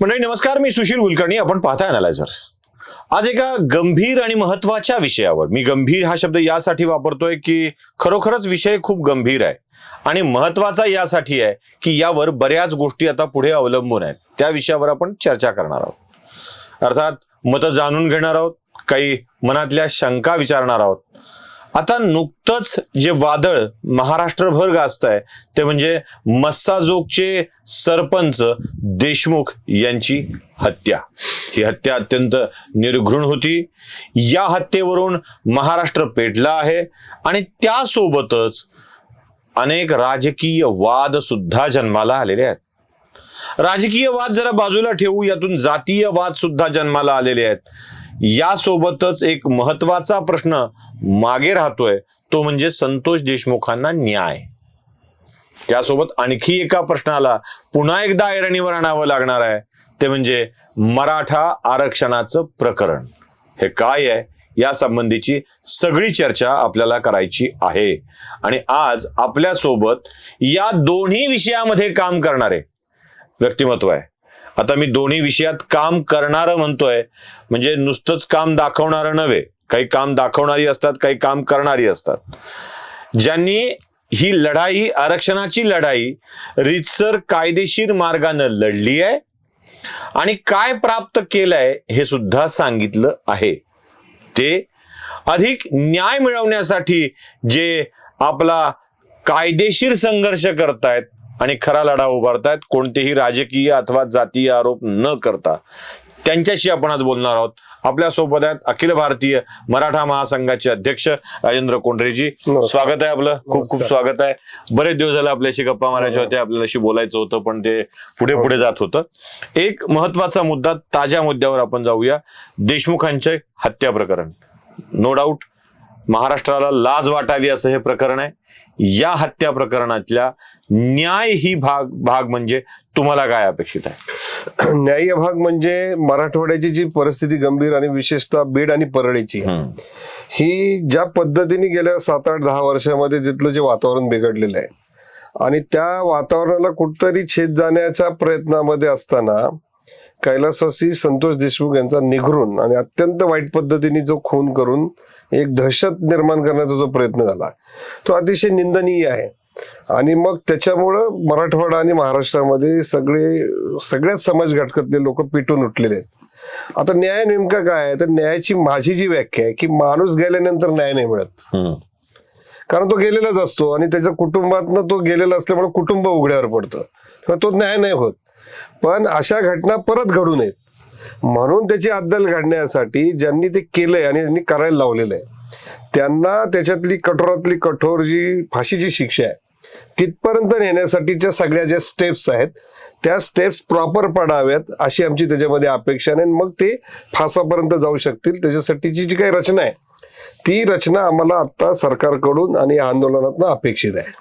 मंडळी नमस्कार मी सुशील कुलकर्णी. आपण पाहता अनालायझर आज एका गंभीर आणि महत्त्वाच्या विषयावर मी गंभीर हा शब्द यासाठी वापरतोय की खरोखरच विषय खूप गंभीर आहे. आणि महत्त्वाचा यासाठी आहे की यावर बऱ्याच गोष्टी आता पुढे अवलंबून आहेत. त्या विषयावर आपण चर्चा करणार आहोत. अर्थात मतं जाणून घेणार आहोत काही मनातल्या शंका विचारणार आहोत आता नुकतंच जे वादळ महाराष्ट्रभर गाजत आहे ते म्हणजे मस्साजोगचे सरपंच देशमुख यांची हत्या. ही हत्या अत्यंत निर्घृण होती. या हत्येवरून महाराष्ट्र पेटला आहे आणि त्यासोबतच अनेक राजकीय वाद सुद्धा जन्माला आलेले आहेत. राजकीय वाद जरा बाजूला ठेवू यातून जातीय वाद सुद्धा जन्माला आलेले आहेत. यासोबतच एक महत्त्वाचा प्रश्न मागे राहतोय तो म्हणजे संतोष देशमुखांना न्याय. त्यासोबत आणखी एका प्रश्नाला पुन्हा एकदा ऐरणीवर आणावं लागणार आहे ते म्हणजे मराठा आरक्षणाचं प्रकरण. हे काय आहे? या संबंधीची सगळी चर्चा आपल्याला करायची आहे. आणि आज आपल्यासोबत या दोन्ही विषयामध्ये काम करणारे व्यक्तिमत्व आहे. आता मी दोन्ही विषयात काम करणारं म्हणतोय. म्हणजे नुसतंच काम दाखवणारं नव्हे. काही काम दाखवणारी असतात काही काम करणारी असतात. ज्यांनी ही लढाई आरक्षणाची लढाई रितसर कायदेशीर मार्गानं लढली आहे आणि काय प्राप्त केलंय हे सुद्धा सांगितलं आहे. ते अधिक न्याय मिळवण्यासाठी जे आपला कायदेशीर संघर्ष करतायत आणि खरा लढा उभारतायत. कोणतेही राजकीय अथवा जातीय आरोप न करता. त्यांच्याशी आपण आज बोलणार आहोत. आपल्यासोबत आहेत अखिल भारतीय मराठा महासंघाचे अध्यक्ष राजेंद्र कोंढरेजी. स्वागत आहे आपलं. खूप खूप. स्वागत आहे. बरेच दिवस झाले आपल्याशी गप्पा मारायच्या होत्या आपल्याशी बोलायचं होतं पण ते पुढे पुढे जात होतं. एक महत्त्वाचा मुद्दा ताज्या मुद्द्यावर आपण जाऊया. देशमुखांचे हत्या प्रकरण. नो डाऊट महाराष्ट्राला लाज वाटावी असं हे प्रकरण आहे. या हत्या प्रकरणातल्या न्याय ही भाग भाग म्हणजे तुम्हाला काय अपेक्षित आहे न्याय्य भाग म्हणजे मराठवाड्याची जी परिस्थिती गंभीर आणि विशेषतः बीड आणि परळीची. ही ज्या पद्धतीने गेल्या सात आठ दहा वर्षामध्ये तिथलं जे वातावरण बिघडलेलं आहे आणि त्या वातावरणाला कुठतरी छेद जाण्याच्या प्रयत्नामध्ये असताना कैलासवासी संतोष देशमुख यांचा निघरून आणि अत्यंत वाईट पद्धतीने जो खून करून एक दहशत निर्माण करण्याचा जो प्रयत्न झाला तो अतिशय निंदनीय आहे. आणि मग त्याच्यामुळं मराठवाडा आणि महाराष्ट्रामध्ये सगळे सगळ्याच समाज घटकातले लोक पिटून उठलेले आहेत. आता न्याय नेमका काय आहे? तर न्यायाची माझी जी व्याख्या आहे की माणूस गेल्यानंतर न्याय नाही मिळत. कारण तो गेलेलाच असतो आणि त्याच्या कुटुंबातनं तो गेलेला असल्यामुळे कुटुंब उघड्यावर पडतं. तर तो न्याय नाही होत. पण अशा घटना परत घडू नयेत. म्हणून त्याची अद्दल घडण्यासाठी ज्यांनी ते केलंय आणि ज्यांनी करायला लावलेलं आहे त्यांना त्याच्यातली कठोरातली कठोर जी फाशीची शिक्षा आहे तिथपर्यंत नेण्यासाठीच्या सगळ्या ज्या स्टेप्स आहेत त्या स्टेप्स प्रॉपर पडाव्यात अशी आमची त्याच्यामध्ये अपेक्षा आहे मग ते फासापर्यंत जाऊ शकतील. त्याच्यासाठीची जी काही रचना आहे ती रचना आम्हाला आता सरकारकडून आणि या आंदोलनातून अपेक्षित आहे.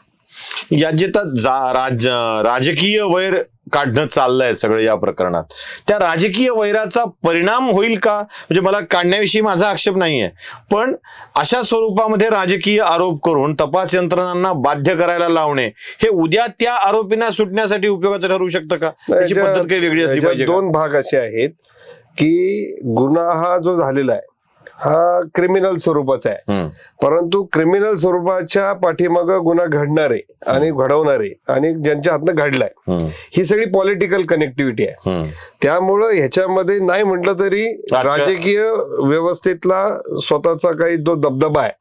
यात जे राज राजकीय वैर काढणं चाललंय सगळं या प्रकरणात. त्या राजकीय वैराचा परिणाम होईल का? म्हणजे मला काढण्याविषयी माझा आक्षेप नाहीये. पण अशा स्वरूपामध्ये राजकीय आरोप करून तपास यंत्रणांना बाध्य करायला लावणे हे उद्या त्या आरोपींना सुटण्यासाठी उपयोगाचं ठरू शकतं का? त्याची पद्धत काही वेगळी असली पाहिजे? दोन भाग असे आहेत की गुन्हा हा जो झालेला आहे हा क्रिमिनल स्वरूपाचा आहे. परंतु क्रिमिनल स्वरूपाच्या पाठीमाग गुन्हा घडणारे आणि घडवणारे आणि ज्यांच्या हातनं घडलाय ही सगळी पॉलिटिकल कनेक्टिव्हिटी आहे. त्यामुळं ह्याच्यामध्ये नाही म्हटलं तरी राजकीय व्यवस्थेतला स्वतःचा काही जो दबदबा आहे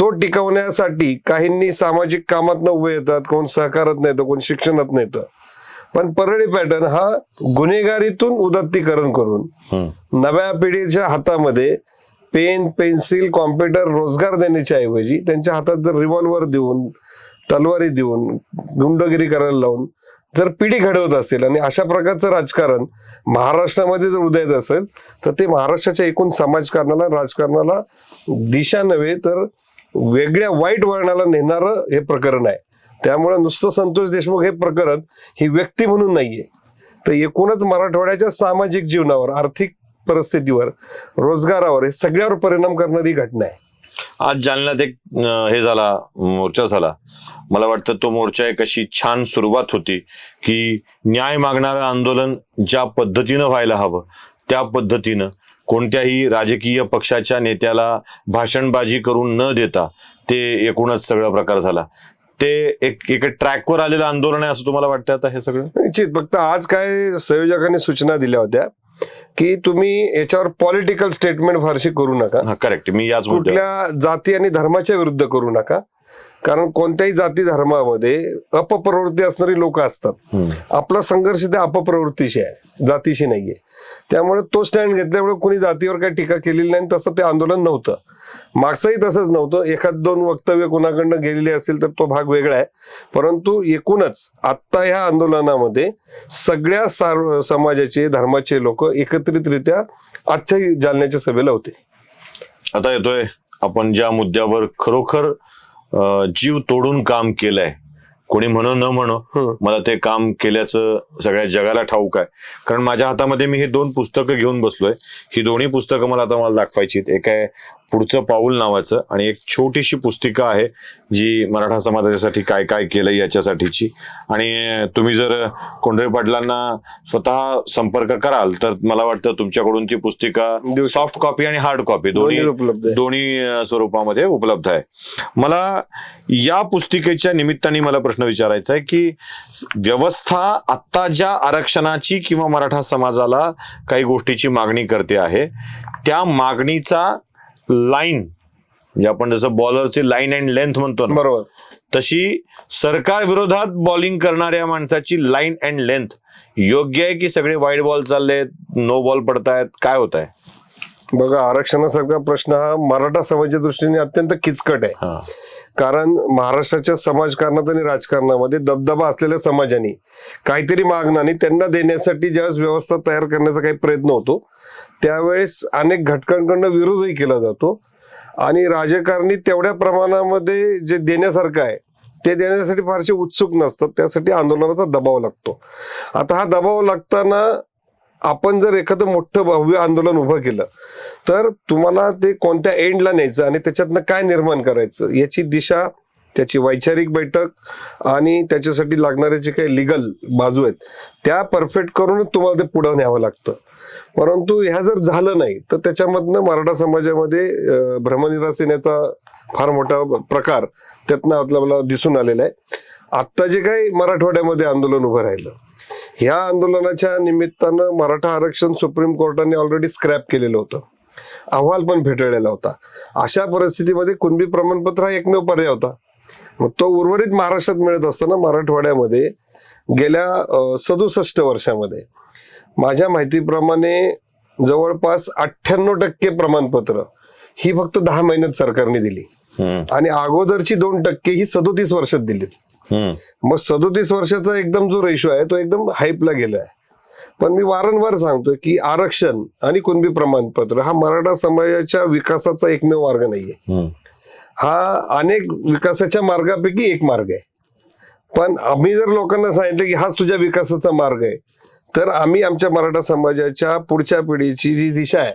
तो टिकवण्यासाठी काहींनी सामाजिक कामात उभे येतात कोण सहकारात नाही कोण शिक्षणात नाही पण परळी पॅटर्न हा गुन्हेगारीतून उदात्तीकरण करून. नव्या पिढीच्या हातामध्ये पेन पेन्सिल कॉम्प्युटर रोजगार देण्याच्या ऐवजी त्यांच्या हातात जर रिव्हॉल्वर देऊन तलवारी देऊन गुंडगिरी करायला लावून जर पिढी घडवत असेल आणि अशा प्रकारचं राजकारण महाराष्ट्रामध्ये जर उदयत असेल तर ते महाराष्ट्राच्या एकूण समाजकारणाला राजकारणाला दिशा नव्हे तर वेगळ्या वाईट वळणाला नेणारं हे प्रकरण आहे. त्यामुळे नुसतं संतोष देशमुख हे प्रकरण ही व्यक्ती म्हणून नाहीये. तर एकूणच मराठवाड्याच्या सामाजिक जीवनावर आर्थिक परिस्थितीवर रोजगारावर हे सगळ्यावर परिणाम करणारी घटना आहे. आज जालन्यात एक हे झाला मोर्चा झाला. मला वाटतं तो मोर्चा एक अशी छान सुरुवात होती की न्याय मागणारं आंदोलन ज्या पद्धतीनं व्हायला हवं त्या पद्धतीनं कोणत्याही राजकीय पक्षाच्या नेत्याला भाषणबाजी करून न देता ते एकूणच सगळा प्रकार झाला. ते एक एक ट्रॅकवर आलेलं आंदोलन आहे असं तुम्हाला वाटतं आता हे सगळं? निश्चित. फक्त आज काय संयोजकांनी सूचना दिल्या होत्या. की तुम्ही याच्यावर पॉलिटिकल स्टेटमेंट फारशी करू नका. करेक्ट मी याच कुठल्या जाती आणि धर्माच्या विरुद्ध करू नका. कारण कोणत्याही जाती धर्मामध्ये अपप्रवृत्ती असणारी लोक असतात. आपला संघर्ष त्या अपप्रवृत्तीशी आहे जातीशी नाहीये. त्यामुळे तो स्टँड घेतल्यामुळे कोणी जातीवर काही टीका केलेली नाही तसं ते आंदोलन नव्हतं. मागचंही तसंच नव्हतं. एखाद दोन वक्तव्य कोणाकडनं गेलेले असेल तर तो भाग वेगळा आहे. परंतु एकूणच आत्ता ह्या आंदोलनामध्ये सगळ्या सार समाजाचे धर्माचे लोक एकत्रितरित्या आजच्या जालन्याच्या सभेला होते. आता येतोय आपण ज्या मुद्द्यावर खरोखर जीव तोडून काम केलंय कोणी म्हणो न म्हणो. मला ते काम केल्याचं सगळ्या जगाला ठाऊक आहे. कारण माझ्या हातामध्ये मी ही दोन पुस्तकं घेऊन बसलोय. ही दोन्ही पुस्तकं मला आता मला दाखवायची. एक आहे पुढचं पाऊल नावाचं आणि एक छोटीशी पुस्तिका आहे जी मराठा समाजासाठी काय काय केलं याच्यासाठीची. आणि तुम्ही जर कोंढरे पाटलांना स्वतः संपर्क कराल तर मला वाटतं तुमच्याकडून ती पुस्तिका सॉफ्ट कॉपी आणि हार्ड कॉपी दोन्ही दोन्ही स्वरूपामध्ये उपलब्ध आहे. मला या पुस्तिकेच्या निमित्ताने मला प्रश्न विचारायचा आहे की व्यवस्था आत्ता ज्या आरक्षणाची किंवा मराठा समाजाला काही गोष्टीची मागणी करते आहे त्या मागणीचा लाईन म्हणजे आपण जसं बॉलरची लाईन अँड लेंथ म्हणतो ना बरोबर. तशी सरकार विरोधात बॉलिंग करणाऱ्या माणसाची लाईन अँड लेंथ योग्य आहे की सगळे वाईड बॉल चाललेत नो बॉल पडतायत काय होत आहे बघा आरक्षणासारखा प्रश्न हा मराठा समाजाच्या दृष्टीने अत्यंत किचकट आहे. कारण महाराष्ट्राच्या समाजकारणात आणि राजकारणामध्ये दबदबा असलेल्या समाजाने काहीतरी मागणं आणि त्यांना देण्यासाठी ज्यावेळेस व्यवस्था तयार करण्याचा काही प्रयत्न होतो त्यावेळेस अनेक घटकांकडनं विरोधही केला जातो. आणि राजकारणी तेवढ्या प्रमाणामध्ये जे देण्यासारखं आहे ते देण्यासाठी फारसे उत्सुक नसतात. त्यासाठी आंदोलनाचा दबाव लागतो. आता हा दबाव लागताना आपण जर एखादं मोठं भव्य आंदोलन उभं केलं तर तुम्हाला ते कोणत्या एंडला न्यायचं आणि त्याच्यातनं काय निर्माण करायचं याची दिशा त्याची वैचारिक बैठक आणि त्याच्यासाठी लागणारे जे काही लिगल बाजू आहेत त्या परफेक्ट करूनच तुम्हाला ते पुढं न्यावं लागतं. परंतु ह्या जर झालं नाही तर त्याच्यामधनं मराठा समाजामध्ये भ्रमनिरास येण्याचा फार मोठा प्रकार त्यातनं आपल्याला दिसून आलेला आहे. आत्ता जे काही मराठवाड्यामध्ये आंदोलन उभं राहिलं ह्या आंदोलनाच्या निमित्तानं मराठा आरक्षण सुप्रीम कोर्टाने ऑलरेडी स्क्रॅप केलेलं होतं. अहवाल पण फेटाळलेला होता. अशा परिस्थितीमध्ये कुणबी प्रमाणपत्र हा एकमेव पर्याय होता. मग तो उर्वरित महाराष्ट्रात मिळत असताना मराठवाड्यामध्ये गेल्या सदुसष्ट वर्षामध्ये माझ्या माहितीप्रमाणे जवळपास अठ्ठ्याण्णव टक्के प्रमाणपत्र ही फक्त दहा महिन्यात सरकारने दिली. आणि अगोदरची दोन टक्के ही सदोतीस वर्षात दिलीत. मग सदोतीस वर्षाचा एकदम जो रेशो आहे तो एकदम हाईपला गेलाय. पण मी वारंवार सांगतोय की आरक्षण आणि कुणबी प्रमाणपत्र हा मराठा समाजाच्या विकासाचा एकमेव मार्ग नाहीये. हा अनेक विकासाच्या मार्गापैकी एक मार्ग आहे. पण आम्ही जर लोकांना सांगितलं की हाच तुझ्या विकासाचा मार्ग आहे तर आम्ही आमच्या मराठा समाजाच्या पुढच्या पिढीची जी दिशा आहे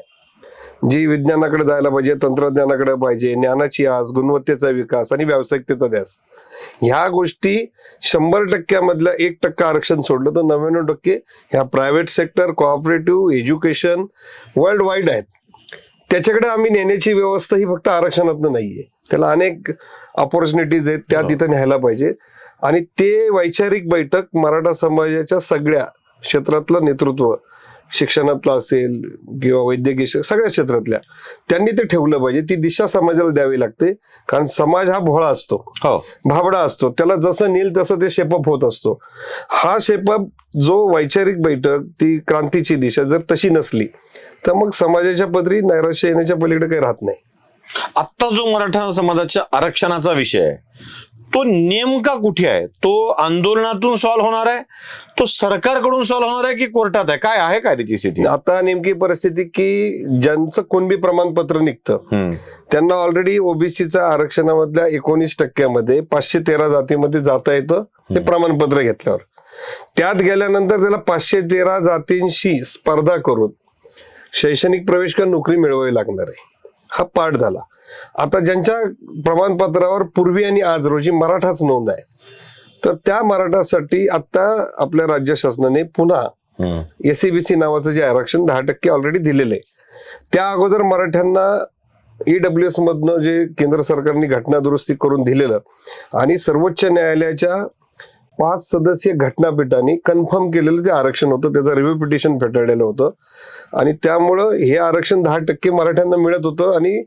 जी विज्ञानाकडे जायला पाहिजे तंत्रज्ञानाकडे पाहिजे ज्ञानाची आज गुणवत्तेचा विकास आणि व्यावसायिकतेचा ध्यास. ह्या गोष्टी शंभर टक्क्यामधलं एक टक्का आरक्षण सोडलं तर नव्याण्णव टक्के ह्या private sector cooperative education world wide आहेत. त्याच्याकडे आम्ही नेण्याची व्यवस्था ही फक्त आरक्षणातनं नाहीये. त्याला अनेक ऑपॉर्च्युनिटीज आहेत त्या तिथं न्यायला पाहिजे. आणि ते वैचारिक बैठक मराठा समाजाच्या सगळ्या क्षेत्रातलं नेतृत्व शिक्षणातलं असेल किंवा वैद्यकीय सगळ्या क्षेत्रातल्या त्यांनी ते ठेवलं पाहिजे. ती दिशा समाजाला द्यावी लागते. कारण समाज हा भोळा असतो. हो. भाबडा असतो. त्याला जसं नेल तसं ते शेपअप होत असतो. हा शेपअप जो वैचारिक बैठक ती क्रांतीची दिशा जर तशी नसली तर मग समाजाच्या पदरी नैराश्य येण्याच्या पलीकडे काही राहत नाही. आत्ता जो मराठा समाजाच्या आरक्षणाचा विषय आहे तो नेमका कुठे आहे? तो आंदोलनातून सॉल्व्ह होणार आहे? तो सरकारकडून सॉल्व्ह होणार आहे की कोर्टात आहे? काय आहे काय त्याची स्थिती? आता नेमकी परिस्थिती की ज्यांचं कुणबी प्रमाणपत्र निघतं त्यांना ऑलरेडी ओबीसीच्या आरक्षणामधल्या एकोणीस टक्क्यामध्ये पाचशे तेरा जातीमध्ये जाता येतं ते प्रमाणपत्र घेतल्यावर. त्यात गेल्यानंतर त्याला पाचशे तेरा जातींशी स्पर्धा करून शैक्षणिक प्रवेश किंवा नोकरी मिळवावी लागणार आहे. हा पाठ झाला. आता ज्यांच्या प्रमाणपत्रावर पूर्वी आणि आज रोजी मराठाच नोंद आहे तर त्या मराठासाठी आता आपल्या राज्य शासनाने पुन्हा. एसीबीसी नावाचं जे आरक्षण दहा टक्के ऑलरेडी दिलेलं आहे त्या अगोदर मराठ्यांना ईडब्ल्यू एस मधनं जे केंद्र सरकारने घटना दुरुस्ती करून दिलेलं आणि सर्वोच्च न्यायालयाच्या पाच सदस्यीय घटनापीठाने कन्फर्म केलेलं ते आरक्षण होतं त्याचं रिव्ह्यू पिटिशन फेटाळलेलं होतं. आणि त्यामुळं हे आरक्षण दहा टक्के मराठ्यांना मिळत होतं आणि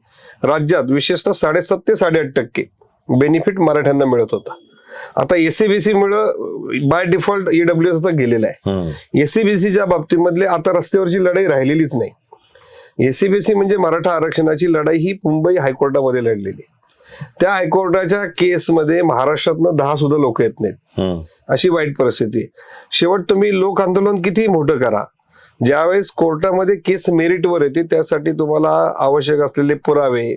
राज्यात विशेषतः साडेसात ते साडेआठ टक्के बेनिफिट मराठ्यांना मिळत होतं. आता एसीबीसी मुळे बाय डिफॉल्ट ईडब्ल्यू एस गेलेलं आहे. एसीबीसीच्या बाबतीमधले आता रस्त्यावरची लढाई राहिलेलीच नाही. एसीबीसी म्हणजे मराठा आरक्षणाची लढाई ही मुंबई हायकोर्टामध्ये लढलेली त्या हायकोर्टाच्या केसमध्ये महाराष्ट्रातनं दहा सुद्धा लोक येत नाहीत. अशी वाईट परिस्थिती. शेवट तुम्ही लोक आंदोलन कितीही मोठं करा ज्यावेळेस कोर्टामध्ये केस मेरिटवर येते त्यासाठी तुम्हाला आवश्यक असलेले पुरावे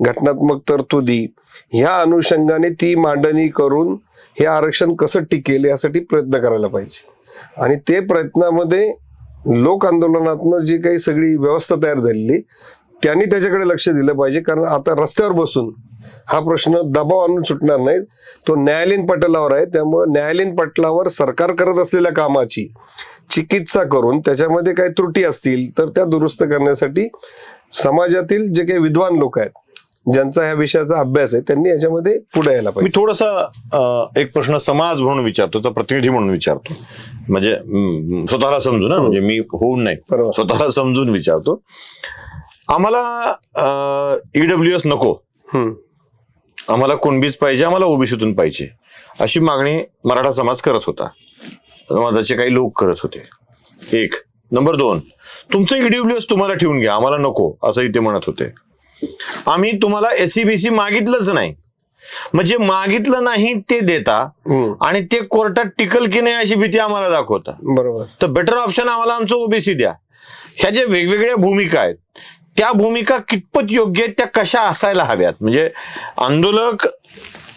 घटनात्मक तरतुदी ह्या अनुषंगाने ती मांडणी करून हे आरक्षण कसं टिकेल यासाठी प्रयत्न करायला पाहिजे आणि ते प्रयत्नामध्ये लोक आंदोलनातनं जी काही सगळी व्यवस्था तयार झालेली त्यांनी त्याच्याकडे लक्ष दिलं पाहिजे. कारण आता रस्त्यावर बसून हा प्रश्न दबाव आणून सुटणार नाही. तो न्यायालयीन पटलावर आहे. त्यामुळे न्यायालयीन पटलावर सरकार करत असलेल्या कामाची चिकित्सा करून त्याच्यामध्ये काही त्रुटी असतील तर त्या दुरुस्त करण्यासाठी समाजातील जे काही विद्वान लोक आहेत ज्यांचा ह्या विषयाचा अभ्यास आहे त्यांनी याच्यामध्ये पुढे यायला मी पाहिजे. थोडासा अं, एक प्रश्न समाज म्हणून विचारतो तर प्रतिनिधी म्हणून विचारतो. म्हणजे स्वतःला समजून ना म्हणजे मी होऊन नाही. स्वतःला समजून विचारतो. आम्हाला ईडब्ल्यू एस नको. हम्म. आम्हाला कुणबीच पाहिजे आम्हाला ओबीसीतून पाहिजे. अशी मागणी मराठा समाज करत होता. समाजाचे काही लोक करत होते. एक. नंबर दोन. तुमचं ईडब्ल्यूएस तुम्हाला ठेवून घ्या आम्हाला नको असंही ते म्हणत होते. आम्ही तुम्हाला एसीबीसी मागितलंच नाही. म्हणजे मागितलं नाही ते देता. आणि ते कोर्टात टिकल की नाही अशी भीती आम्हाला दाखवता. बरोबर. तर बेटर ऑप्शन आम्हाला आमचं ओबीसी द्या. ह्या ज्या वेगवेगळ्या भूमिका आहेत त्या भूमिका कितपत योग्य आहेत त्या कशा असायला हव्यात? म्हणजे आंदोलक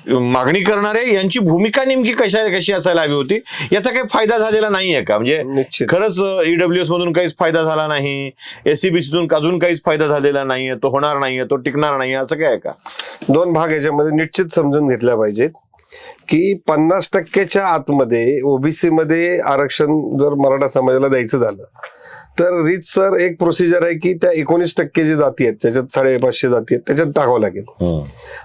मागणी करणारे यांची भूमिका नेमकी कशा कशी असायला हवी होती? याचा काही फायदा झालेला नाहीये का? म्हणजे खरंच ईडब्ल्यूएस मधून काहीच फायदा झाला नाही एसीबीसीतून अजून काहीच फायदा झालेला नाहीये तो होणार नाहीये तो टिकणार नाहीये असं काय आहे का? दोन भाग याच्यामध्ये निश्चित समजून घेतल्या पाहिजेत की पन्नास टक्क्याच्या आतमध्ये ओबीसी मध्ये आरक्षण जर मराठा समाजाला द्यायचं झालं तर रीत सर एक प्रोसिजर आहे की त्या एकोणीस टक्के जे जाती आहेत त्याच्यात साडेपाचशे जाती आहेत त्याच्यात टाकावं लागेल.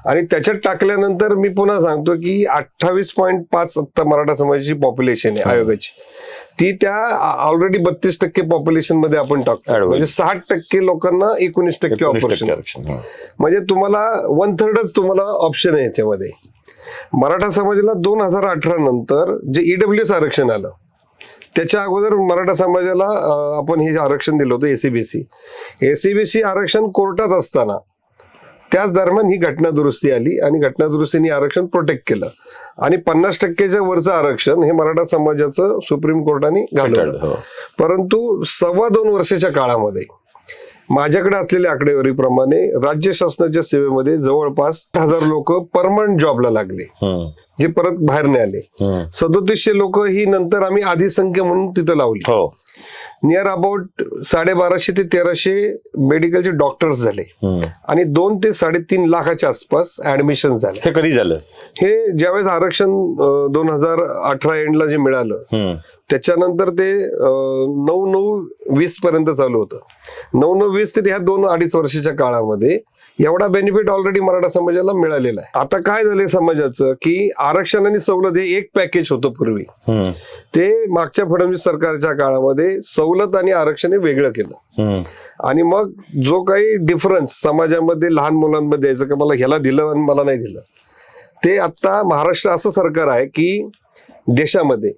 आणि त्याच्यात टाकल्यानंतर मी पुन्हा सांगतो की अठ्ठावीस पॉईंट पाच आत्ता मराठा समाजाची पॉप्युलेशन आहे आयोगाची. ती त्या ऑलरेडी बत्तीस टक्के पॉप्युलेशनमध्ये आपण टाकतो. म्हणजे साठ टक्के लोकांना एकोणीस टक्के ऑपरेशन. म्हणजे तुम्हाला वन थर्डच तुम्हाला ऑप्शन आहे याच्यामध्ये. मराठा समाजाला दोन हजार अठरा नंतर जे ईडब्ल्यू एस आरक्षण आलं त्याच्या अगोदर मराठा समाजाला आपण हे आरक्षण दिलं होतं एसीबीसी एसीबीसी आरक्षण कोर्टात असताना त्याच दरम्यान ही घटना दुरुस्ती आली आणि घटना दुरुस्तीने आरक्षण प्रोटेक्ट केलं. आणि पन्नास टक्क्याच्या वरचं आरक्षण हे मराठा समाजाचं सुप्रीम कोर्टाने घालवलं. हो. परंतु सव्वा दोन वर्षाच्या काळामध्ये माझ्याकडे असलेल्या आकडेवारीप्रमाणे राज्य शासनाच्या सेवेमध्ये जवळपास हजार लोक परमनंट जॉबला लागले. जे परत बाहेर नाही आले. सदोतीसशे लोक ही नंतर आम्ही आधी संख्या म्हणून तिथं लावली हो नियर अबाउट साडेबाराशे ते तेराशे मेडिकलचे डॉक्टर्स झाले. आणि दोन ते साडेतीन लाखाच्या आसपास ऍडमिशन झाले हे कधी झालं हे ज्यावेळेस आरक्षण दोन हजार अठरा एंडला जे मिळालं. त्याच्यानंतर ते नऊ नऊ वीस पर्यंत चालू होतं नऊ नऊ वीस ते ह्या दोन अडीच वर्षाच्या काळामध्ये एवढा बेनिफिट ऑलरेडी मराठा समाजाला मिळालेला आहे. आता काय झालंय समाजाचं? की आरक्षण आणि सवलत हे एक पॅकेज होतं पूर्वी. ते मागच्या फडणवीस सरकारच्या काळामध्ये सवलत आणि आरक्षण हे वेगळं केलं. आणि मग जो काही डिफरन्स समाजामध्ये लहान मुलांमध्ये यायचं का मला ह्याला दिलं आणि मला नाही दिलं. ते आता महाराष्ट्र असं सरकार आहे की देशामध्ये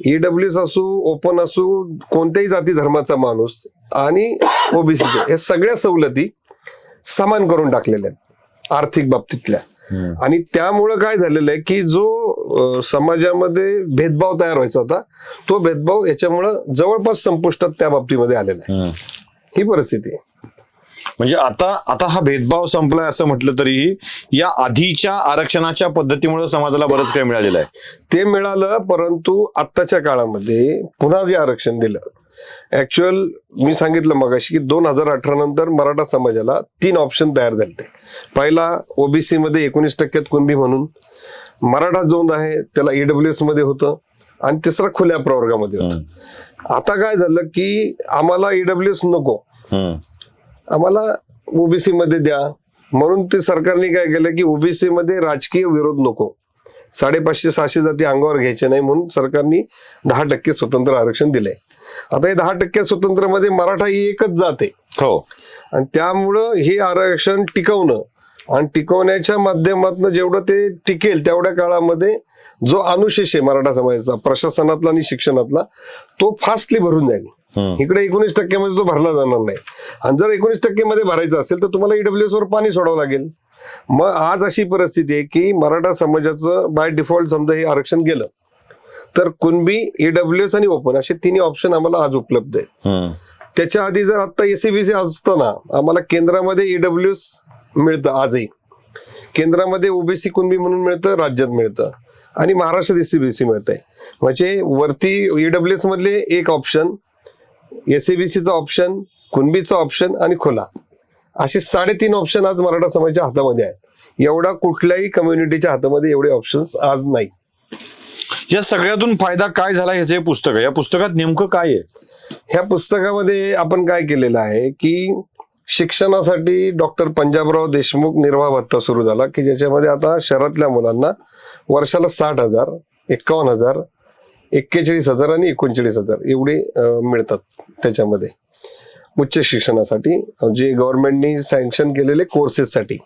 ईडब्ल्यू एस असू ओपन असू कोणत्याही जाती धर्माचा माणूस आणि ओबीसीचे हे सगळ्या सवलती समान करून टाकलेल्या आहेत आर्थिक बाबतीतल्या. आणि त्यामुळं काय झालेलं आहे की जो समाजामध्ये भेदभाव तयार व्हायचा होता तो भेदभाव याच्यामुळं जवळपास संपुष्टात त्या बाबतीमध्ये आलेला आहे हं. ही परिस्थिती आहे म्हणजे आता आता हा भेदभाव संपलाय असं म्हटलं तरीही या आधीच्या आरक्षणाच्या पद्धतीमुळे समाजाला बरंच काही मिळालेलं आहे ते मिळालं परंतु आत्ताच्या काळामध्ये पुन्हा जे आरक्षण दिलं ऍक्च्युअल मी सांगितलं मगाशी की दोन हजार अठरा नंतर मराठा समाजाला तीन ऑप्शन तयार झाले पहिला ओबीसी मध्ये एकोणीस टक्क्यात कुणबी म्हणून. मराठा जोंद आहे त्याला ईडब्ल्यू एसमध्ये होतं. आणि तिसरा खुल्या प्रवर्गामध्ये होतं. आता काय झालं की आम्हाला ईडब्ल्यू एस नको. आम्हाला ओबीसी मध्ये द्या. म्हणून ते सरकारने काय केलं की ओबीसी मध्ये राजकीय विरोध नको. साडेपाचशे सहाशे जाती अंगावर घ्यायचे नाही म्हणून सरकारने दहा टक्के स्वतंत्र आरक्षण दिलंय. आता हे दहा टक्के स्वतंत्रमध्ये मराठा ही एकच जात हो. आणि त्यामुळं हे आरक्षण टिकवणं आणि टिकवण्याच्या माध्यमातून जेवढं ते टिकेल तेवढ्या काळामध्ये जो अनुशेष आहे मराठा समाजाचा प्रशासनातला आणि शिक्षणातला तो फास्टली भरून जाईल. इकडे एकोणीस टक्क्यामध्ये तो भरला जाणार नाही. आणि जर एकोणीस टक्क्यामध्ये भरायचा असेल तर तुम्हाला ईडब्ल्यूएस वर पाणी सोडावं लागेल. मग आज अशी परिस्थिती आहे की मराठा समाजाचं बाय डिफॉल्ट समजा हे आरक्षण गेलं तर कुणबी ईडब्ल्यूएस आणि ओपन असे तिन्ही ऑप्शन आम्हाला आज उपलब्ध आहे. त्याच्या आधी जर आता एसीबीसी असतं ना आम्हाला केंद्रामध्ये ईडब्ल्यूएस मिळतं आजही. केंद्रामध्ये ओबीसी कुणबी म्हणून मिळतं राज्यात मिळतं. आणि महाराष्ट्रात एसीबीसी मिळतंय. म्हणजे वरती ईडब्ल्यूएस मधले एक ऑप्शन एसीबीसीचा ऑप्शन कुणबीचा ऑप्शन आणि खुला. असे साडेतीन ऑप्शन आज मराठा समाजाच्या हातामध्ये आहेत. एवढा कुठल्याही कम्युनिटीच्या हातामध्ये एवढे ऑप्शन्स आज नाही. या सगळ्यातून फायदा काय झाला ह्याचं हे पुस्तक आहे या पुस्तकात नेमकं काय आहे? ह्या पुस्तकामध्ये आपण काय केलेलं आहे की शिक्षणासाठी डॉक्टर पंजाबराव देशमुख निर्वाह भत्ता सुरू झाला की ज्याच्यामध्ये आता शहरातल्या मुलांना वर्षाला साठ हजार एक्कावन्न हजार एक्केचाळीस हजार आणि एकोणचाळीस हजार एवढे मिळतात त्याच्यामध्ये. उच्च शिक्षणासाठी जे गव्हर्नमेंटनी सँक्शन केलेले कोर्सेससाठी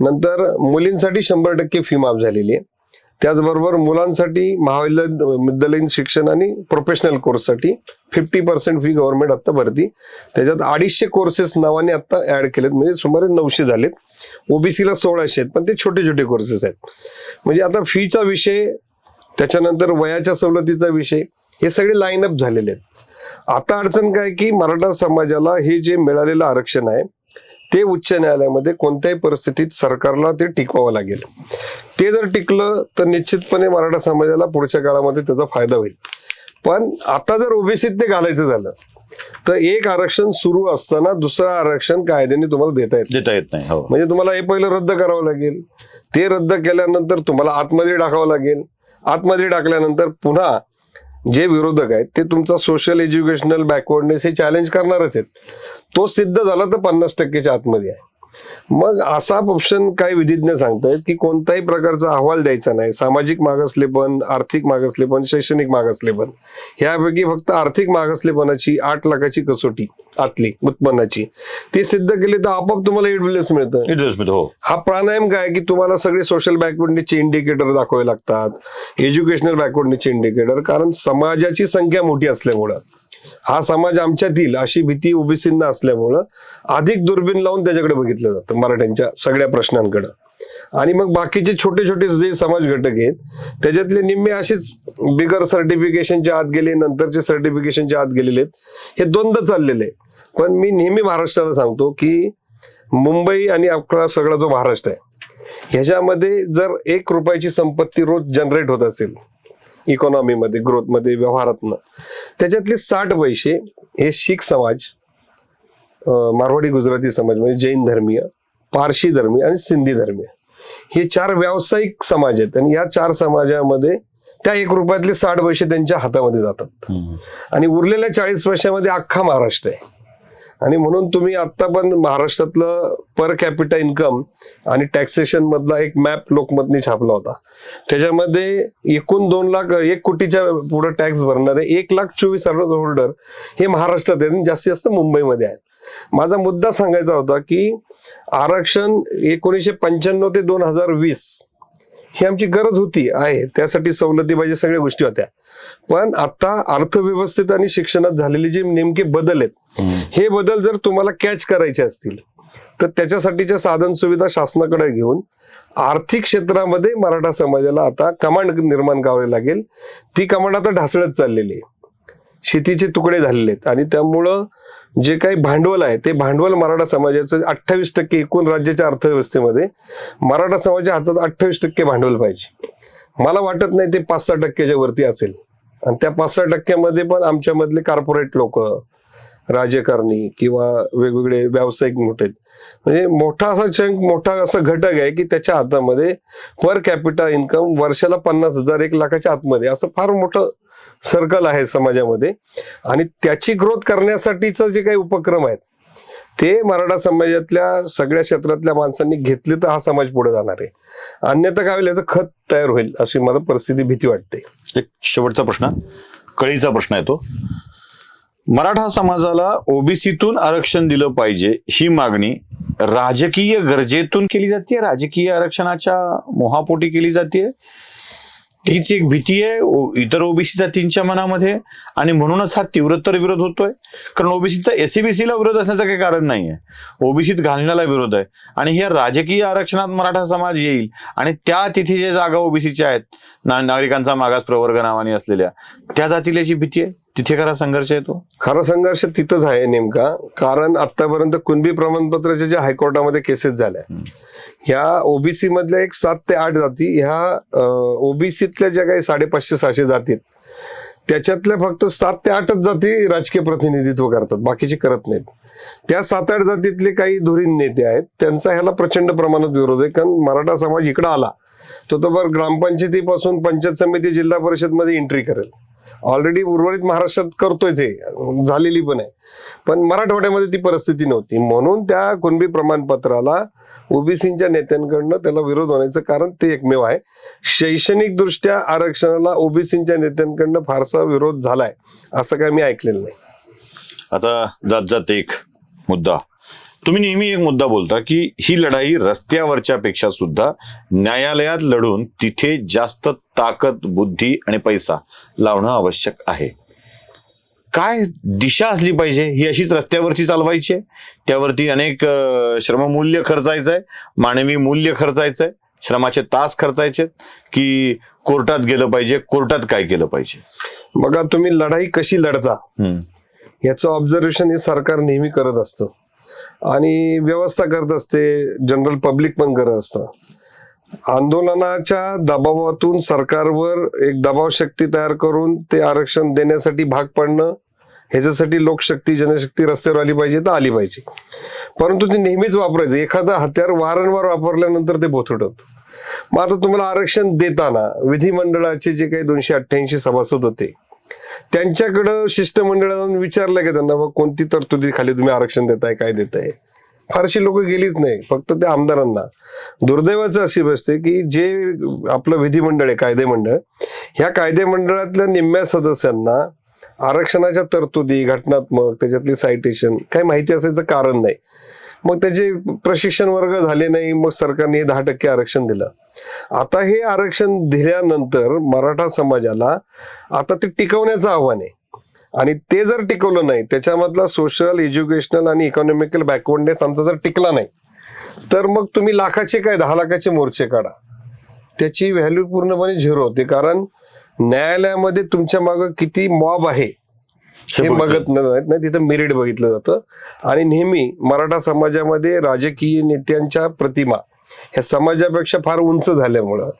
नंतर मुलींसाठी शंभर टक्के फी माफ झालेली आहे. त्याचबरोबर मुलांसाठी महाविद्यालयीन शिक्षण आणि प्रोफेशनल कोर्ससाठी फिफ्टी पर्सेंट फी गव्हर्नमेंट आता भरती. त्याच्यात अडीचशे कोर्सेस नावाने आता ऍड केलेत. म्हणजे सुमारे नऊशे झालेत. ओबीसीला सोळाशे आहेत पण ते छोटे छोटे कोर्सेस आहेत. म्हणजे आता फीचा विषय त्याच्यानंतर वयाच्या सवलतीचा विषय हे सगळे लाईन अप झालेले आहेत. आता अडचण काय की मराठा समाजाला हे जे मिळालेलं आरक्षण आहे ते उच्च न्यायालयामध्ये कोणत्याही परिस्थितीत सरकारला ते टिकवावं लागेल. ते जर टिकलं तर निश्चितपणे मराठा समाजाला पुढच्या काळामध्ये त्याचा फायदा होईल. पण आता जर ओबीसीत ते घालायचं झालं तर एक आरक्षण सुरू असताना दुसरं आरक्षण कायद्याने तुम्हाला देता येत देता येत नाही हो. म्हणजे तुम्हाला हे पहिलं रद्द करावं लागेल. ते रद्द केल्यानंतर तुम्हाला आतमध्ये टाकावं लागेल. आतमध्ये टाकल्यानंतर पुन्हा जे विरोधक आहेत ते तुमचा सोशल एज्युकेशनल बॅकवर्डनेस हे चॅलेंज करणारच आहेत. तो सिद्ध झाला तर पन्नास टक्केच्या आतमध्ये आहे. मग असा ऑप्शन काही विधिज्ञ सांगतायत की कोणताही प्रकारचा अहवाल द्यायचा नाही. सामाजिक मागासलेपण आर्थिक मागासलेपण शैक्षणिक मागासलेपण. ह्यापैकी फक्त आर्थिक मागासलेपणाची आठ लाखाची कसोटी आतली उत्पन्नाची. ती सिद्ध केली तर आपोआप तुम्हाला ईडब्ल्यूएस मिळतं. इथेच मी- हो. हा प्राणायाम काय की तुम्हाला सगळे सोशल बॅकवर्डनेसचे इंडिकेटर दाखवावे लागतात. एज्युकेशनल बॅकवर्डनेसचे इंडिकेटर कारण समाजाची संख्या मोठी असल्यामुळं. हा समाज आमच्यात येईल अशी भीती ओबीसींना असल्यामुळं अधिक दुर्बीण लावून त्याच्याकडे बघितलं जातं मराठ्यांच्या सगळ्या प्रश्नांकडे आणि मग बाकीचे छोटे छोटे जे समाज घटक आहेत त्याच्यातले निम्मे असेच बिगर सर्टिफिकेशनच्या आत गेले नंतरचे सर्टिफिकेशनच्या आत गेलेले आहेत हे द्वंद्व चाललेले आहे. पण मी नेहमी महाराष्ट्राला सांगतो की मुंबई आणि आपला सगळा जो महाराष्ट्र आहे ह्याच्यामध्ये जर एक रुपयाची संपत्ती रोज जनरेट होत असेल इकॉनॉमीमध्ये ग्रोथमध्ये व्यवहारातनं. त्याच्यातले साठ पैसे हे शीख समाज मारवाडी गुजराती समाज म्हणजे जैन धर्मीय पारशी धर्मीय आणि सिंधी धर्मीय. हे चार व्यावसायिक समाज आहेत आणि या चार समाजामध्ये त्या एक रुपयातले साठ पैसे त्यांच्या हातामध्ये जातात. आणि उरलेल्या चाळीस पैशामध्ये अख्खा महाराष्ट्र आहे. आणि म्हणून तुम्ही आता पण महाराष्ट्रातलं पर कॅपिटा इन्कम आणि टॅक्सेशन मधला एक मॅप लोकमतनी छापला होता. त्याच्यामध्ये एकूण दोन लाख एक कोटीच्या पुढे टॅक्स भरणारे एक लाख चोवीस हजार होल्डर हे महाराष्ट्रात आहेत आणि जास्तीत जास्त मुंबईमध्ये आहेत. माझा मुद्दा सांगायचा होता की आरक्षण एकोणीसशे पंच्याण्णव ते दोन हजार वीस ही आमची गरज होती आहे. त्यासाठी सवलती पाहिजे सगळ्या गोष्टी होत्या. पण आता अर्थव्यवस्थेत आणि शिक्षणात झालेले जे नेमके बदल आहेत हे बदल जर तुम्हाला कॅच करायचे असतील तर त्याच्यासाठीच्या साधन सुविधा शासनाकडे घेऊन आर्थिक क्षेत्रामध्ये मराठा समाजाला आता कमांड निर्माण करावी लागेल. ती कमांड आता ढासळत चाललेली आहे. शेतीचे तुकडे झालेले आहेत आणि त्यामुळं जे काही भांडवल आहे ते भांडवल मराठा समाजाचं अठ्ठावीस टक्के एकूण राज्याच्या अर्थव्यवस्थेमध्ये मराठा समाजाच्या हातात अठ्ठावीस टक्के भांडवल पाहिजे. मला वाटत नाही ते पाच सहा टक्क्याच्या वरती असेल. आणि त्या पाच सहा टक्क्यामध्ये पण आमच्यामधले कॉर्पोरेट लोक राजकारणी किंवा वेगवेगळे व्यावसायिक मोठे म्हणजे मोठा असा चंक मोठा असा घटक आहे की त्याच्या हातामध्ये पर कॅपिटल इन्कम वर्षाला पन्नास हजार एक लाखाच्या आतमध्ये. असं फार मोठं सर्कल आहे समाजामध्ये. आणि त्याची ग्रोथ करण्यासाठीचं जे काही उपक्रम आहेत ते मराठा समाजातल्या सगळ्या क्षेत्रातल्या माणसांनी घेतले तर हा समाज पुढे जाणार आहे. अन्यथा काय होईल याचं खत तयार होईल अशी मला परिस्थिती भीती वाटते. एक शेवटचा प्रश्न. कळीचा प्रश्न आहे तो मराठा समाजाला ओबीसीतून आरक्षण दिलं पाहिजे ही मागणी राजकीय गरजेतून केली जाते. राजकीय आरक्षणाच्या मोहापोटी केली जाते. हीच एक भीती आहे. इतर ओबीसी जातींच्या मनामध्ये आणि म्हणूनच हा तीव्रतर विरोध होतोय. कारण ओबीसीचा एसीबीसीला विरोध असण्याचं काही कारण नाहीये. ओबीसीत घालण्याला विरोध आहे. आणि ह्या राजकीय आरक्षणात मराठा समाज येईल आणि त्या तिथे जे जागा ओबीसीच्या आहेत ना नागरिकांचा मागास प्रवर्ग नावाने असलेल्या त्या जातीला याची भीती आहे? तिथे खरा संघर्ष येतो खरा संघर्ष तिथंच आहे नेमका. कारण आतापर्यंत कुणबी प्रमाणपत्राच्या ज्या हायकोर्टामध्ये केसेस झाल्या ह्या ओबीसी मधल्या एक सात ते आठ जाती ह्या ओबीसीतल्या ज्या काही साडेपाचशे सहाशे जाती आहेत, त्याच्यातल्या फक्त सात ते आठच जाती राजकीय प्रतिनिधित्व करतात बाकीचे करत नाहीत. त्या सात आठ जातीतले काही धुरीण नेते आहेत त्यांचा ह्याला प्रचंड प्रमाणात विरोध आहे कारण मराठा समाज इकडं आला तो तो बरं ग्रामपंचायतीपासून पंचायत समिती जिल्हा परिषदमध्ये एंट्री करेल. ऑलरेडी उर्वरित महाराष्ट्रात करतोयच हे. झालेली पण आहे. पण मराठवाड्यामध्ये ती परिस्थिती नव्हती. म्हणून त्या कुणबी प्रमाणपत्राला ओबीसीच्या नेत्यांकडनं त्याला विरोध होण्याचं कारण ते एकमेव आहे. शैक्षणिक दृष्ट्या आरक्षणाला ओबीसीच्या नेत्यांकडनं फारसा विरोध झालाय असं काय मी ऐकलेलं नाही. आता जात जात एक मुद्दा. तुम्ही नेहमी एक मुद्दा बोलता की ही लढाई रस्त्यावरच्या पेक्षा सुद्धा न्यायालयात लढून तिथे जास्त ताकद बुद्धी आणि पैसा लावणं आवश्यक आहे. काय दिशा असली पाहिजे? ही अशीच रस्त्यावरची चालवायची आहे. त्यावरती अनेक श्रममूल्य खर्चायचं आहे मानवी मूल्य खर्चायचं आहे श्रमाचे तास खर्चायचे की कोर्टात गेलं पाहिजे कोर्टात काय केलं पाहिजे? बघा तुम्ही लढाई कशी लढता. याचं ऑब्झर्वेशन हे सरकार नेहमी करत असतं. आणि व्यवस्था करत असते जनरल पब्लिक पण करत असतं. आंदोलनाच्या दबावातून सरकारवर एक दबाव शक्ती तयार करून ते आरक्षण देण्यासाठी भाग पडणं ह्याच्यासाठी लोकशक्ती जनशक्ती रस्त्यावर आली पाहिजे तर आली पाहिजे. परंतु ते नेहमीच वापरायचं. एखादं हत्यार वारंवार वापरल्यानंतर ते बोथट होतं मग आता तुम्हाला आरक्षण देताना विधिमंडळाचे जे काही दोनशे अठ्ठ्याऐंशी सभासद होते त्यांच्याकडं शिष्टमंडळानं विचारलं की त्यांना बा कोणती तरतुदी खाली तुम्ही आरक्षण देताय काय देताय? फारशी लोक गेलीच नाही फक्त त्या आमदारांना. दुर्दैवाचं अशी बसते की जे आपलं विधिमंडळ आहे कायदे मंडळ ह्या कायदे मंडळातल्या निम्म्या सदस्यांना आरक्षणाच्या तरतुदी घटनात्मक त्याच्यातली सायटेशन काही माहिती असायचं कारण नाही. मग त्याचे प्रशिक्षण वर्ग झाले नाही मग सरकारने हे दहा टक्के आरक्षण दिलं. आता हे आरक्षण दिल्यानंतर मराठा समाजाला आता ते टिकवण्याचं आव्हान आहे. आणि ते जर टिकवलं नाही त्याच्यामधला सोशल एज्युकेशनल आणि इकॉनॉमिकल बॅकवर्डनेस आमचा जर टिकला नाही तर मग तुम्ही लाखाचे काय दहा लाखाचे मोर्चे काढा. त्याची व्हॅल्यू पूर्णपणे झिरो होते. कारण न्यायालयामध्ये तुमच्या मागं किती मॉब आहे हे. बघत नाहीत नाही तिथं मेरिट बघितलं जातं आणि नेहमी मराठा समाजामध्ये राजकीय नेत्यांच्या प्रतिमा ह्या समाजापेक्षा फार उंच झाल्यामुळं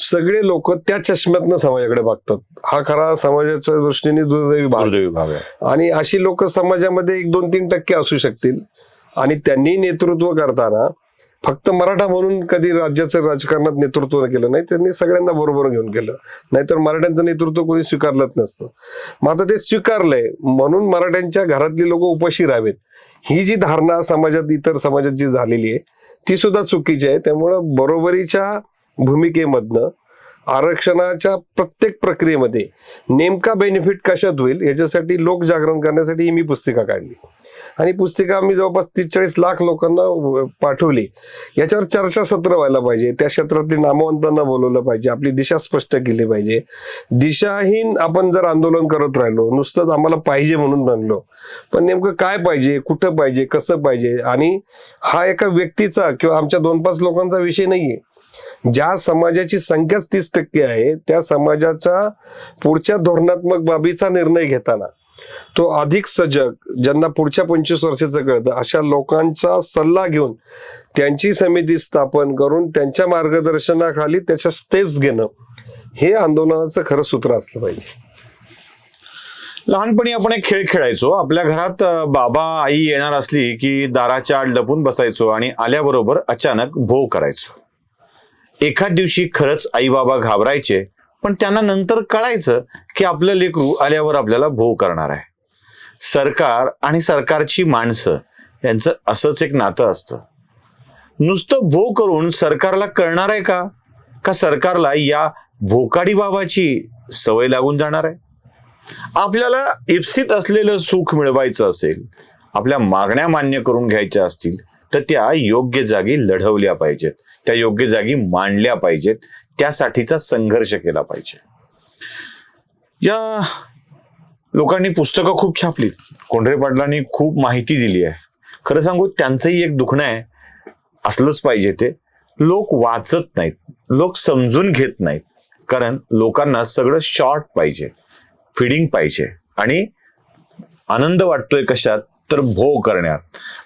सगळे लोक त्या चष्म्यातनं समाजाकडे बघतात हा खरा समाजाच्या दृष्टीने दुर्दैवी. दुर्दैवी भाग आहे आणि अशी लोक समाजामध्ये एक दोन तीन टक्के असू शकतील आणि त्यांनी नेतृत्व करताना फक्त मराठा म्हणून कधी राज्याचं राजकारणात नेतृत्व केलं नाही त्यांनी सगळ्यांना बरोबर घेऊन केलं. नाहीतर मराठ्यांचं नेतृत्व कोणी स्वीकारलंच नसतं. मग आता ते स्वीकारलंय म्हणून मराठ्यांच्या घरातली लोक उपाशी राहावेत. ही जी धारणा समाजात इतर समाजात जी झालेली आहे ती सुद्धा चुकीची आहे. त्यामुळं बरोबरीच्या भूमिकेमधनं आरक्षणाच्या प्रत्येक प्रक्रियेमध्ये नेमका बेनिफिट कशात होईल याच्यासाठी लोकजागरण करण्यासाठी ही मी पुस्तिका काढली. आणि पुस्तिका आम्ही जवळपास तीस चाळीस लाख लोकांना पाठवली. याच्यावर चर्चा सत्र व्हायला पाहिजे. त्या क्षेत्रातली नामवंतांना बोलवलं पाहिजे. आपली दिशा स्पष्ट केली पाहिजे. दिशाहीन आपण जर आंदोलन करत राहिलो नुसतंच आम्हाला पाहिजे म्हणून म्हणलो पण नेमकं काय पाहिजे कुठं पाहिजे कसं पाहिजे? आणि हा एका व्यक्तीचा किंवा आमच्या दोन पाच लोकांचा विषय नाहीये. ज्या समाजाची संख्याच तीस टक्के आहे त्या समाजाचा पुढच्या धोरणात्मक बाबीचा निर्णय घेताना तो अधिक सजग ज्यांना पुढच्या पंचवीस वर्षाचं कळतं अशा लोकांचा सल्ला घेऊन त्यांची समिती स्थापन करून त्यांच्या मार्गदर्शनाखाली त्याच्या स्टेप्स घेणं हे आंदोलनाचं खरं सूत्र असलं पाहिजे. लहानपणी आपण एक खेळ खेळायचो. आपल्या घरात बाबा आई येणार असली की दाराच्या आड लपून बसायचो आणि आल्याबरोबर अचानक भो करायचो. एखाद दिवशी खरंच आई बाबा घाबरायचे पण त्यांना नंतर कळायचं की आपलं लेकरू आल्यावर आपल्याला भो करणार आहे. सरकार आणि सरकारची माणसं यांचं असंच एक नातं असतं. नुसतं भो करून सरकारला कळणार आहे का? का सरकारला या भोकाडी बाबाची सवय लागून जाणार आहे? आपल्याला इप्सित असलेलं सुख मिळवायचं असेल आपल्या मागण्या मान्य करून घ्यायच्या असतील तर त्या योग्य जागी लढवल्या पाहिजेत. त्या योग्य जागी मांडल्या पाहिजेत. त्यासाठीचा संघर्ष केला पाहिजे. या लोकांनी पुस्तकं खूप छापली. कोंढरे पाटलांनी खूप माहिती दिली आहे. खरं सांगू त्यांचंही एक दुखणं आहे. असलंच पाहिजे ते. लोक वाचत नाहीत. लोक समजून घेत नाहीत. कारण लोकांना सगळं शॉर्ट पाहिजे. फिडिंग पाहिजे. आणि आनंद वाटतोय कशात? तर भो करण्यात.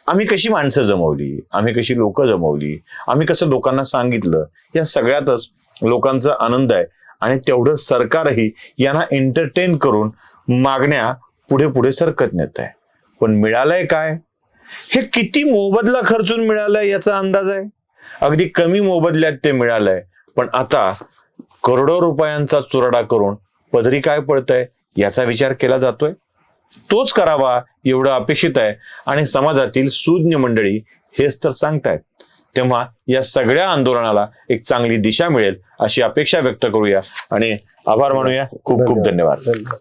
आम्ही कशी माणसं जमवली? आम्ही कशी लोक जमवली? आम्ही कसं लोकांना सांगितलं? या सगळ्यातच लोकांचा आनंद आहे. आणि तेवढं सरकारही यांना एंटरटेन करून मागण्या पुढे पुढे सरकत नेत आहे. पण मिळालंय काय? हे किती मोबदला खर्चून मिळालंय याचा अंदाज आहे? अगदी कमी मोबदल्यात ते मिळालंय. पण आता करोडो रुपयांचा चुरडा करून पदरी काय पडतंय याचा विचार केला जातोय? तोच करावा एवढं अपेक्षित आहे. आणि समाजातील सुज्ञ मंडळी हेच तर सांगतायत. तेव्हा या सगळ्या आंदोलनाला एक चांगली दिशा मिळेल अशी अपेक्षा व्यक्त करूया. आणि आभार मानूया. खूप खूप धन्यवाद. धन्यवाद.